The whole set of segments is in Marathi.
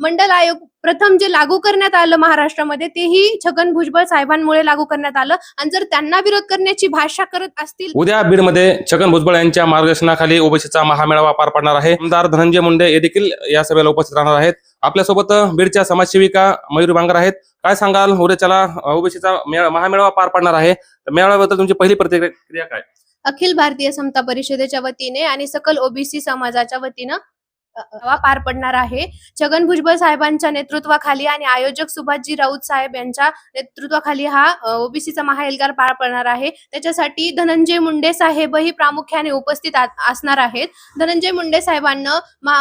मंडल आयोग प्रथम जे लागू करण्यात आलं महाराष्ट्रामध्ये तेही छगन भुजबळ साहेबांमुळे लागू करण्यात आलं. आणि जर त्यांना विरोध करण्याची भाषा करत असतील उद्या बीडमध्ये छगन भुजबळ यांच्या मार्गदर्शनाखाली ओबीसीचा महामेळावा पार पडणार आहे. आमदार धनंजय मुंडे हे देखील या सभेला उपस्थित राहणार आहेत. आपल्यासोबत बीडच्या समाजसेविका मयुरी बांगर आहेत. काय सांगाल? उद्याच्याला ओबीसीचा महामेळावा पार पडणार आहे. मेळाव्याबद्दल तुमची पहिली प्रतिक्रिया काय? अखिल भारतीय समता परिषदेच्या वतीने आणि सकल ओबीसी समाजाच्या वतीनं पार पडणार आहे. छगन भुजबळ साहेबांच्या नेतृत्वाखाली आणि आयोजक सुभाषजी राऊत साहेब यांच्या नेतृत्वाखाली हा ओबीसीचा महाएल्गार पार पडणार आहे. त्याच्यासाठी धनंजय मुंडे साहेबही प्रामुख्याने उपस्थित असणार आहेत. धनंजय मुंडे साहेबांना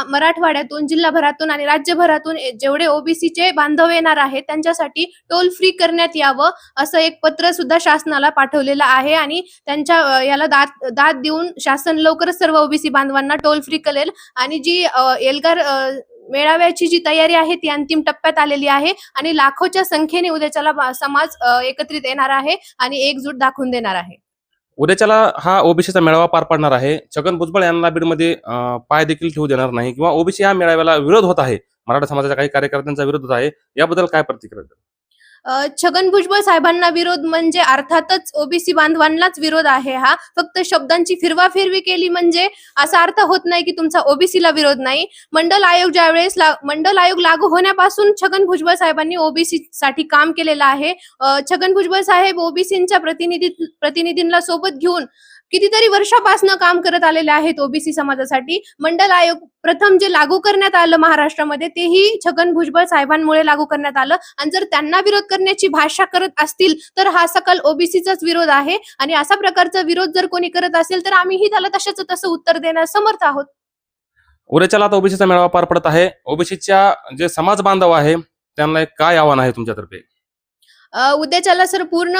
मराठवाड्यातून जिल्हाभरातून आणि राज्यभरातून जेवढे ओबीसीचे बांधव येणार आहेत त्यांच्यासाठी टोल फ्री करण्यात यावं असं एक पत्र सुद्धा शासनाला पाठवलेलं आहे आणि त्यांच्या याला दाद दाद देऊन शासन लवकरच सर्व ओबीसी बांधवांना टोल फ्री करेल. आणि जी एल्गार मेळाव्याची जी तयारी आहे ती अंतिम टप्प्यात आलेली आहे आणि लाखोच्या संख्येने उद्याच्याला समाज एकत्रित येणार आहे आणि एकजूट दाखवून देणार आहे. उद्याच्याला हा ओबीसीचा मेळावा पार पडणार आहे. छगन भुजबळ यांना बीडमध्ये पाय देखील ठेवू देणार नाही किंवा ओबीसी या मेळाव्याला विरोध होत आहे. मराठा समाजाच्या काही कार्यकर्त्यांचा विरोध होत आहे. याबद्दल काय प्रतिक्रिया छगन भुजबळ साहेबांना विरोध म्हणजे अर्थातच ओबीसी बांधवांनाच विरोध आहे हा. फक्त शब्दांची फिरवाफिरवी केली म्हणजे असा अर्थ होत नाही की तुमचा ओबीसीला विरोध नाही. मंडल आयोग ज्यावेळेस मंडल आयोग लागू होण्यापासून छगन भुजबळ साहेबांनी ओबीसी साठी काम केलेलं आहे. छगन भुजबळ साहेब ओबीसीच्या प्रतिनिधी प्रतिनिधींना सोबत घेऊन कितीतरी वर्षापासून काम करत आलेले आहेत ओबीसी समाजासाठी. मंडल आयोग प्रथम जे लागू करण्यात आलं महाराष्ट्रामध्ये तेही छगन भुजबळ साहेबांमुळे लागू करण्यात आलं. आणि जर त्यांना विरोध करण्याची भाषा करत असतील तर हा सकल ओबीसीचाच विरोध आहे. आणि असा प्रकारचा विरोध जर कोणी करत असेल तर आम्हीही त्याला तशाच तसं उत्तर देण्यास समर्थ आहोत. उद्याच्याला आता ओबीसीचा मेळावा पार पडत आहे. ओबीसीच्या जे समाज बांधव आहे त्यांना एक काय आव्हान आहे तुमच्यातर्फे? उद्याच्याला सर पूर्ण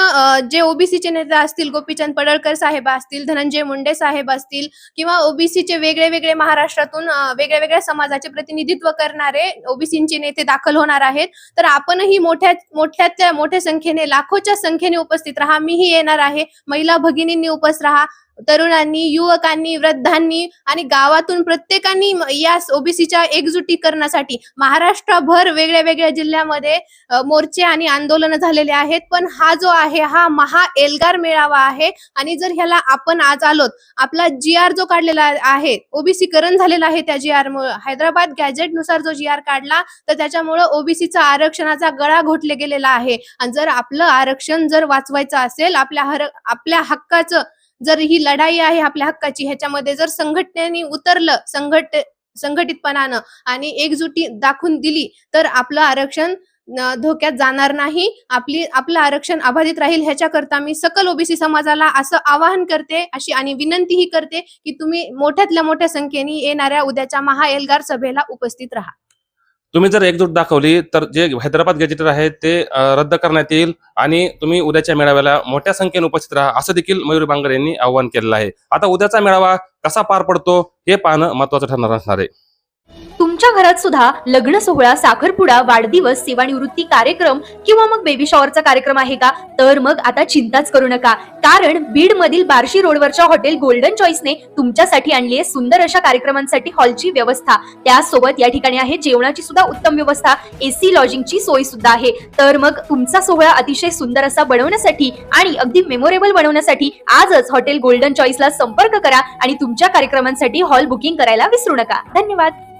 जे ओबीसीचे नेते असतील गोपीचंद पडळकर साहेब असतील धनंजय मुंडे साहेब असतील किंवा ओबीसीचे वेगळे वेगळे महाराष्ट्रातून वेगळ्या वेगळ्या समाजाचे प्रतिनिधित्व करणारे ओबीसीचे नेते दाखल होणार आहेत. तर आपणही मोठ्या मोठ्याच्या मोठ्या संख्येने लाखोच्या संख्येने उपस्थित राहा. मीही येणार आहे. महिला भगिनींनी उपस्थित राहा. तरुणांनी युवकांनी वृद्धांनी आणि गावातून प्रत्येकानी या ओबीसीच्या एकजुटीकरणासाठी महाराष्ट्रभर वेगळ्या वेगळ्या जिल्ह्यामध्ये मोर्चे आणि आंदोलन झालेले आहेत. पण हा जो आहे हा महा एल्गार मेळावा आहे. आणि जर ह्याला आपण आज आलोत आपला जी आर जो काढलेला आहे ओबीसी करण झालेला आहे त्या जी आर हैदराबाद गॅजेटनुसार जो जी आर काढला तर त्याच्यामुळं ओबीसीचा आरक्षणाचा गळा घोटले गेलेला आहे. आणि जर आपलं आरक्षण जर वाचवायचं असेल आपल्या हर आपल्या हक्काचं जर ही लढाई आहे आपल्या हक्काची ह्याच्यामध्ये जर संघटनेने उतरलं संघट संघटितपणानं आणि एकजुटी दाखवून दिली तर आपलं आरक्षण धोक्यात जाणार नाही. आपली आपलं आरक्षण अबाधित राहील ह्याच्याकरता मी सकल ओबीसी समाजाला असं आवाहन करते अशी आणि विनंतीही करते की तुम्ही मोठ्यातल्या मोठ्या संख्येने येणाऱ्या उद्याच्या महाएल्गार सभेला उपस्थित राहा. तुम्ही जर एकजूट दाखवली तर जे हैदराबाद गॅजेटर आहे ते रद्द करण्यात येईल आणि तुम्ही उद्याच्या मेळाव्याला मोठ्या संख्येने उपस्थित राहा असं देखील मयूर बांगर यांनी आवाहन केलेलं आहे. आता उद्याचा मेळावा कसा पार पडतो हे पाहणं महत्वाचं ठरणार असणार आहे. तुमच्या घरात सुद्धा लग्न सोहळा साखरपुडा वाढदिवस सेवानिवृत्ती कार्यक्रम किंवा मग बेबी शॉवरचा कार्यक्रम आहे का? तर मग आता चिंताच करू नका. कारण बीड मधील बार्शी रोडवरच्या हॉटेल गोल्डन चॉईसने तुमच्यासाठी आणली आहे सुंदर अशा कार्यक्रमांसाठी हॉलची व्यवस्था. त्यासोबत या ठिकाणी आहे जेवणाची सुद्धा उत्तम व्यवस्था. एसी लॉजिंगची सोय सुद्धा आहे. तर मग तुमचा सोहळा अतिशय सुंदर असा बनवण्यासाठी आणि अगदी मेमोरेबल बनवण्यासाठी आजच हॉटेल गोल्डन चॉईसला संपर्क करा आणि तुमच्या कार्यक्रमांसाठी हॉल बुकिंग करायला विसरू नका. धन्यवाद.